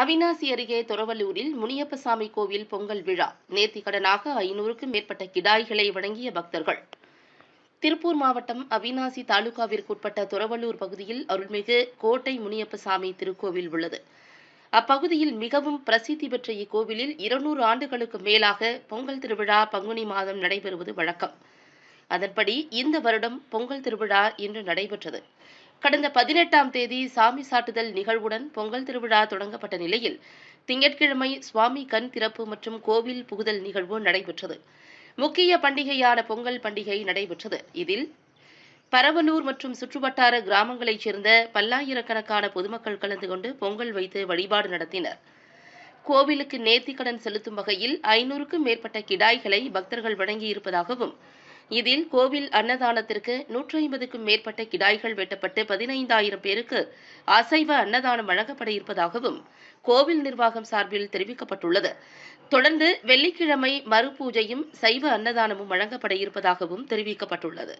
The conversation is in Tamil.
அவினாசி அருகே துறவலூரில் முனியப்பசாமி கோவில் பொங்கல் விழா. நேர்த்திக்கடனாக ஐநூறுக்கும் மேற்பட்ட கிடாய்களை வழங்கிய பக்தர்கள். திருப்பூர் மாவட்டம் அவினாசி தாலுகாவிற்குட்பட்ட துறவலூர் பகுதியில் அருள்மிகு கோட்டை முனியப்பசாமி திருக்கோவில் உள்ளது. அப்பகுதியில் மிகவும் பிரசித்தி பெற்ற இக்கோவிலில் இருநூறு ஆண்டுகளுக்கு மேலாக பொங்கல் திருவிழா பங்குனி மாதம் நடைபெறுவது வழக்கம். அதன்படி இந்த வருடம் பொங்கல் திருவிழா இன்று நடைபெற்றது. கடந்த பதினெட்டாம் தேதி சாமி சாட்டுதல் நிகழ்வுடன் பொங்கல் திருவிழா தொடங்கப்பட்ட நிலையில் திங்கட்கிழமை சுவாமி கண் திறப்பு மற்றும் கோவில் புகுதல் நிகழ்வு நடைபெற்றது. முக்கிய பண்டிகையான பொங்கல் பண்டிகை நடைபெற்றது. இதில் பரவலூர் மற்றும் சுற்றுவட்டார கிராமங்களைச் சேர்ந்த பல்லாயிரக்கணக்கான பொதுமக்கள் கலந்து கொண்டு பொங்கல் வைத்து வழிபாடு நடத்தினர். கோவிலுக்கு நேர்த்திக்கடன் செலுத்தும் வகையில் ஐநூறுக்கும் மேற்பட்ட கிடாய்களை பக்தர்கள் வழங்கியிருப்பதாகவும் இதில் கோவில் அன்னதானத்திற்கு நூற்றி ஐம்பதுக்கும் மேற்பட்ட கிடாய்கள் வெட்டப்பட்டு பதினைந்தாயிரம் பேருக்கு அசைவ அன்னதானம் வழங்கப்பட இருப்பதாகவும் கோவில் நிர்வாகம் சார்பில் தெரிவிக்கப்பட்டுள்ளது. தொடர்ந்து வெள்ளிக்கிழமை மறுபூஜையும் சைவ அன்னதானமும் வழங்கப்பட இருப்பதாகவும் தெரிவிக்கப்பட்டுள்ளது.